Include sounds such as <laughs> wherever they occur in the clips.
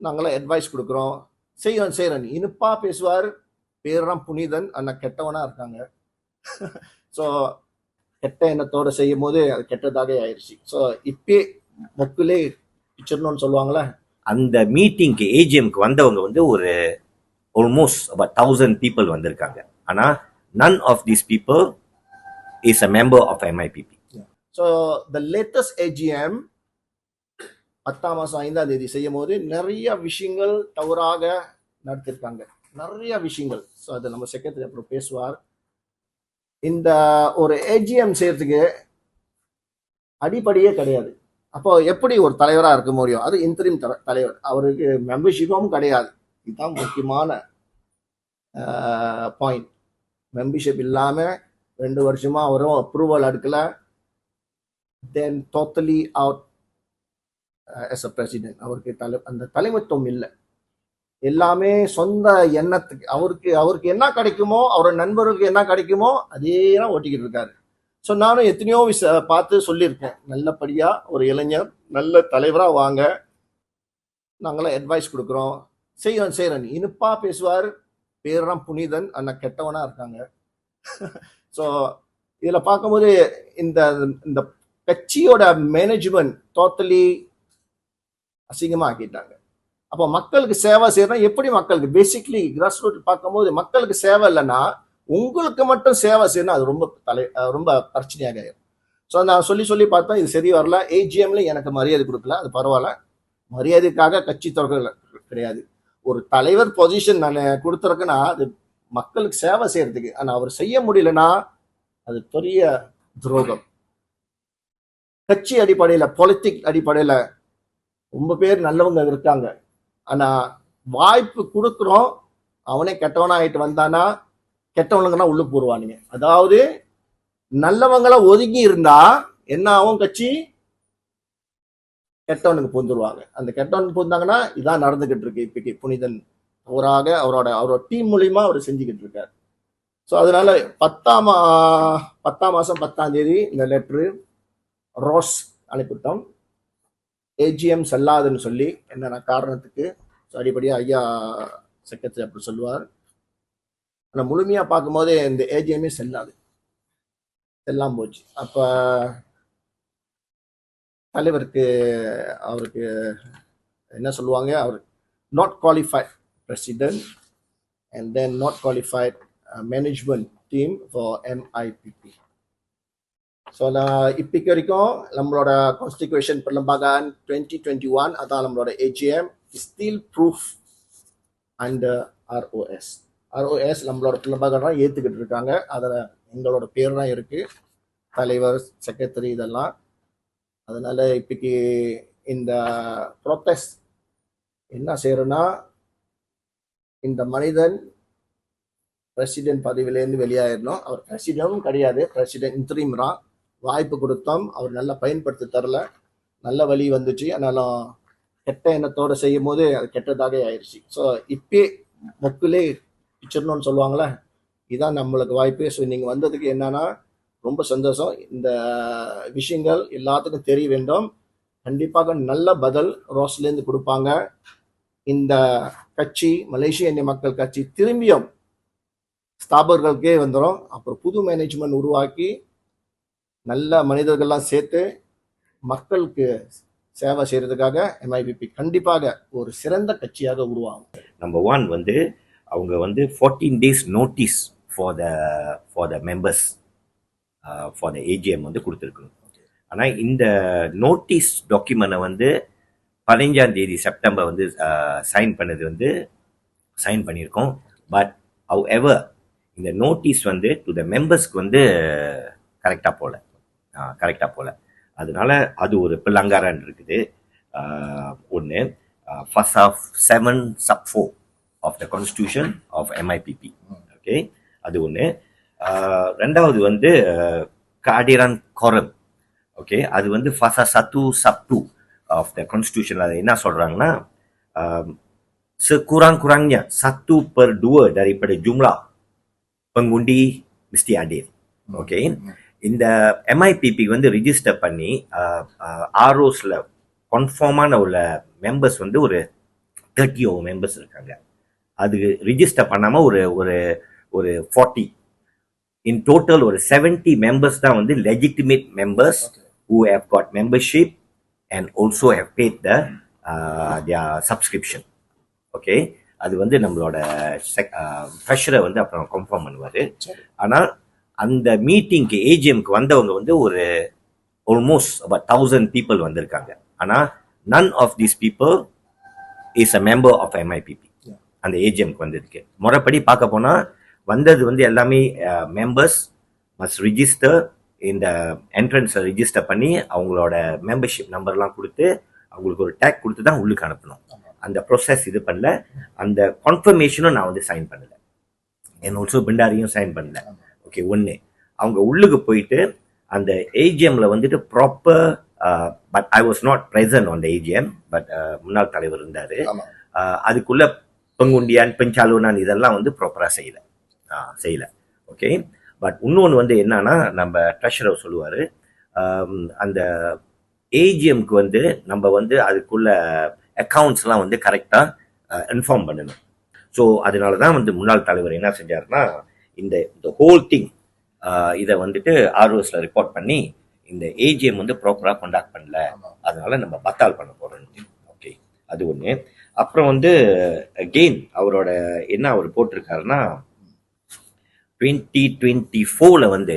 நாங்களாம் அட்வைஸ் கொடுக்குறோம். செய்யறோம் செய்யறோம் இனிப்பா பேசுவார். பேரெல்லாம் புனிதன். ஆனா கெட்டவனா இருக்காங்க. <laughs> ஸோ கெட்ட எண்ணத்தோட செய்யும் போது அது கெட்டதாக ஆயிடுச்சு ஸோ இப்பே மொக்கிலே பிச்சிடணும்னு சொல்லுவாங்களே? அந்த மீட்டிங்க்கு ஏஜிஎம்க்கு வந்தவங்க வந்து ஒரு ஆல்மோஸ்ட் about தௌசண்ட் பீப்புள் வந்திருக்காங்க. ஆனா none of these people is a member of MIPP so the latest AGM பத்தாம் மாதம் ஐந்தாம் தேதி செய்யும் போது நிறைய விஷயங்கள் தவறாக நடத்திருக்காங்க நிறைய விஷயங்கள். ஸோ அது நம்ம செக்ரட்டரி அப்புறம் பேசுவார். இந்த ஒரு ஏஜிஎம் செய்யறதுக்கு அடிப்படையே கிடையாது. அப்போ எப்படி ஒரு தலைவராக இருக்க முடியும்? அது இன்டரிம் தலைவர். அவருக்கு மெம்பர்ஷிப்பும் கிடையாது. இதுதான் முக்கியமான பாயிண்ட் மெம்பர்ஷிப் இல்லாமல் ரெண்டு வருஷமா அவரும் அப்ரூவல் எடுக்கல. Then totally out as a president அவருக்கு தலை அந்த தலைமைத்துவம் இல்லை. எல்லாமே சொந்த எண்ணத்துக்கு அவருக்கு அவருக்கு என்ன கிடைக்குமோ அவரோட நண்பருக்கு என்ன கிடைக்குமோ அதே தான் ஓட்டிக்கிட்டு இருக்காரு. ஸோ நானும் எத்தனையோ விச பார்த்து சொல்லியிருக்கேன். நல்லபடியாக ஒரு இளைஞர் நல்ல தலைவராக வாங்க. நாங்களாம் அட்வைஸ் கொடுக்குறோம். செய்யறோம் செய்யறோம் இனிப்பாக பேசுவார். பேரெல்லாம் புனிதன். ஆனா கெட்டவனாக இருக்காங்க. <laughs> ஸோ இதில் பார்க்கும்போது இந்த இந்த கட்சியோட மேனேஜ்மெண்ட் டோட்டலி அசிங்கமாக ஆக்கிட்டாங்க. அப்போ மக்களுக்கு சேவை செய்யறோம் எப்படி மக்களுக்கு? பேசிக்லி கிராஸ் ரூட் பார்க்கும்போது மக்களுக்கு சேவை இல்லைன்னா உங்களுக்கு மட்டும் சேவை செய்யணும் அது ரொம்ப தலை ரொம்ப பிரச்சனையாக ஆயிடும் ஸோ நான் சொல்லி சொல்லி பார்த்தா இது சரி வரல. ஏஜிஎம்ல எனக்கு மரியாதை கொடுக்கல. அது பரவாயில்ல. மரியாதைக்காக கட்சி தொடர்கள் கிடையாது. ஒரு தலைவர் பொசிஷன் நான் கொடுத்துருக்கேன்னா அது மக்களுக்கு சேவை செய்யறதுக்கு. ஆனால் அவர் செய்ய முடியலன்னா அது பெரிய துரோகம். கட்சி அடிப்படையில் பொலிட்டிக் அடிப்படையில் ரொம்ப பேர் நல்லவங்க இருக்காங்க. ஆனா வாய்ப்பு கொடுக்குறோம். அவனே கெட்டவனா ஆயிட்டு வந்தானா கெட்டவனுங்கன்னா உள்ள போடுவானுங்க. அதாவது நல்லவங்களா ஒதுங்கி இருந்தா என்ன ஆகும் கட்சி? கெட்டவனுக்கு பொந்துருவாங்க. அந்த கெட்டவனுக்கு பொந்தாங்கன்னா இதான் நடந்துகிட்டு இருக்கு இப்படி புனிதன் அவராக அவரோட அவரோட டீம் மூலியமா அவர் செஞ்சுக்கிட்டு இருக்காரு. ஸோ அதனால பத்தாம் பத்தாம் மாசம் பத்தாம் தேதி இந்த லெட்ரு ரோஸ் அனுப்பிவிட்டோம். ஏஜிஎம் செல்லாதுன்னு சொல்லி என்னென்ன காரணத்துக்கு? ஸோ அடிப்படையாக ஐயா செக்ரட்டரி அப்படி சொல்லுவார். ஆனால் முழுமையாக பார்க்கும்போது இந்த ஏஜிஎம்மே செல்லாது. செல்லாமல் போச்சு. அப்போ தலைவருக்கு அவருக்கு என்ன சொல்லுவாங்க? அவர் not qualified president and then not qualified management team for MIPP so நான் இப்போக்கு வரைக்கும் நம்மளோட கான்ஸ்டியூஷன் பெரும்பாகான் டுவெண்ட்டி டுவெண்ட்டி ஒன் அதான் நம்மளோட AGM still proof and ROS ROS நம்மளோட பெரும்பாகம் ஏற்றுக்கிட்டு இருக்காங்க அதில் எங்களோட பேர் தான் இருக்குது தலைவர் செக்ரட்டரி இதெல்லாம். அதனால் இப்போக்கு இந்த ப்ரொட்டஸ்ட் என்ன செய்யறோன்னா இந்த மனிதன் பிரசிடென்ட் பதவியிலேருந்து வெளியாயிடணும் அவர் பிரசிடென்ட்டும் கிடையாது பிரசிடென்ட் இன்ட்ரீம்ரா வாய்ப்பு கொடுத்தோம். அவர் நல்லா பயன்படுத்தி தரல நல்ல வழி வந்துச்சு. ஆனாலும் கெட்ட எண்ணத்தோட செய்யும் போது அது கெட்டதாக ஆயிடுச்சு ஸோ இப்பயே மொக்கிலே பிச்சிடணும்னு சொல்லுவாங்களே இதுதான் நம்மளுக்கு வாய்ப்பு. ஸோ நீங்கள் வந்ததுக்கு என்னன்னா ரொம்ப சந்தோஷம். இந்த விஷயங்கள் எல்லாத்துக்கும் தெரிய வேண்டும். கண்டிப்பாக நல்ல பதில் ரோஸ்லேருந்து கொடுப்பாங்க. இந்த கட்சி மலேசிய இந்திய மக்கள் கட்சி திரும்பியும் ஸ்தாபகர்களுக்கே வந்துடும் அப்புறம் புது மேனேஜ்மெண்ட் உருவாக்கி நல்ல மனிதர்கள்லாம் சேர்த்து மக்களுக்கு சேவை செய்கிறதுக்காக எம்ஐபிபி கண்டிப்பாக ஒரு சிறந்த கட்சியாக உருவாகும். நம்பர் ஒன் வந்து அவங்க வந்து fourteen days notice for the for the members for the AGM வந்து கொடுத்துருக்கணும். ஆனால் இந்த நோட்டீஸ் டாக்குமெண்ட்டை வந்து பதினஞ்சாம் தேதி செப்டம்பர் வந்து uh, சைன் பண்ணது வந்து சைன் பண்ணியிருக்கோம். பட் ஹவ் எவர் இந்த நோட்டீஸ் வந்து டு த மெம்பர்ஸ்க்கு வந்து கரெக்டாக போகல. கரெக்டாக போகல அதனால அது ஒரு பிள்ளங்காரன் இருக்குது. ஒன்று first of seven sub four of the constitution of MIPP okay அது ஒன்று ரெண்டாவது வந்து காடிரான் கொரம் ஓகே அது வந்து ஃபசா சத்து sub two of the constitution அது என்ன சொல்கிறாங்கன்னா sekurang-kurangnya satu per dua daripada jumlah pengundi mesti adil. Okay. இந்த எம்ஐபிபி வந்து ரிஜிஸ்டர் பண்ணி ஆர்ஓஸில் கன்ஃபார்மான உள்ள மெம்பர்ஸ் வந்து ஒரு தேர்ட்டி ஓ மெம்பர்ஸ் இருக்காங்க. அது ரிஜிஸ்டர் பண்ணாம ஒரு ஒரு ஒரு ஃபார்ட்டி இன் டோட்டல் ஒரு செவன்டி மெம்பர்ஸ் தான் வந்து legitimate members Okay. who have got membership and also have paid the uh, their subscription. Okay அது வந்து நம்மளோட ப்ரெஷரை வந்து அப்புறம் கன்ஃபார்ம் பண்ணுவார். ஆனால் அந்த மீட்டிங்க்கு ஏஜிஎம்க்கு வந்தவங்க வந்து ஒரு ஆல்மோஸ்ட் about தௌசண்ட் பீப்புள் வந்திருக்காங்க. ஆனால் none of these people is a member of MIPP. அந்த ஏஜிஎம்க்கு வந்ததுக்கு முறைப்படி பார்க்க போனால் வந்தது வந்து எல்லாமே மெம்பர்ஸ் மஸ்ட் ரிஜிஸ்டர் இந்த என்ட்ரன்ஸை ரிஜிஸ்டர் பண்ணி அவங்களோட மெம்பர்ஷிப் நம்பர்லாம் கொடுத்து அவங்களுக்கு ஒரு டேக் கொடுத்து தான் உள்ளுக்கு அனுப்பணும். அந்த ப்ரொசஸ் இது பண்ணல. அந்த கன்ஃபர்மேஷனும் நான் வந்து சைன் பண்ணல. என் ஆல்சோ பிண்டாரியும் சைன் பண்ணல. ஓகே ஒன்று அவங்க உள்ளுக்கு போயிட்டு அந்த ஏஜிஎம்ல வந்துட்டு proper but I was not present on the AGM but முன்னாள் தலைவர் இருந்தார். ஆமா. அதுக்குள்ள பெங்குண்டியான் பெஞ்சாலுனான் இதெல்லாம் வந்து ப்ராப்பராக செய்யல. செய்யல. ஓகே பட் இன்னொன்று வந்து என்னன்னா நம்ம ட்ரெஷரர் சொல்லுவார் அந்த ஏஜிஎம்க்கு வந்து நம்ம வந்து அதுக்குள்ள அக்கௌண்ட்ஸ்லாம் வந்து கரெக்டாக இன்ஃபார்ம் பண்ணணும். ஸோ அதனால தான் வந்து முன்னாள் தலைவர் என்ன செஞ்சாருன்னா இந்த இந்த ஹோல் திங் இதை வந்துட்டு ஆர்ஓஎஸ்ல ரிப்போர்ட் பண்ணி இந்த ஏஜிஎம் வந்து ப்ராப்பராக கண்டாக்ட் பண்ணல. அதனால நம்ம பத்தால் பண்ண போறோம். ஓகே அது ஒன்று அப்புறம் வந்து அகெயின் அவரோட என்ன அவர் போட்டிருக்காருன்னா டுவெண்ட்டி டுவெண்ட்டி ஃபோரில் வந்து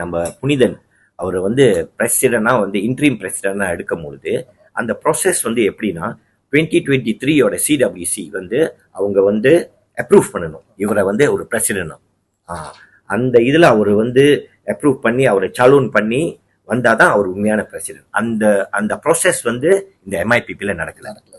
நம்ம புனிதன் அவர் வந்து பிரசிடண்டாக வந்து இன்ட்ரீம் பிரசிடண்டாக எடுக்கும் பொழுது அந்த ப்ராசஸ் வந்து எப்படின்னா டுவெண்ட்டி டுவெண்ட்டி த்ரீயோட சிடபிள்யூசி வந்து அவங்க வந்து அப்ரூவ் பண்ணணும். இவரை வந்து ஒரு பிரசிடண்டாக அந்த இதில் அவர் வந்து அப்ரூவ் பண்ணி அவரை சலூன் பண்ணி வந்தால் தான் அவர் உண்மையான பிரசிடென்ட் அந்த அந்த ப்ராசஸ் வந்து இந்த எம்ஐபிபியில் நடக்கல நடக்கல.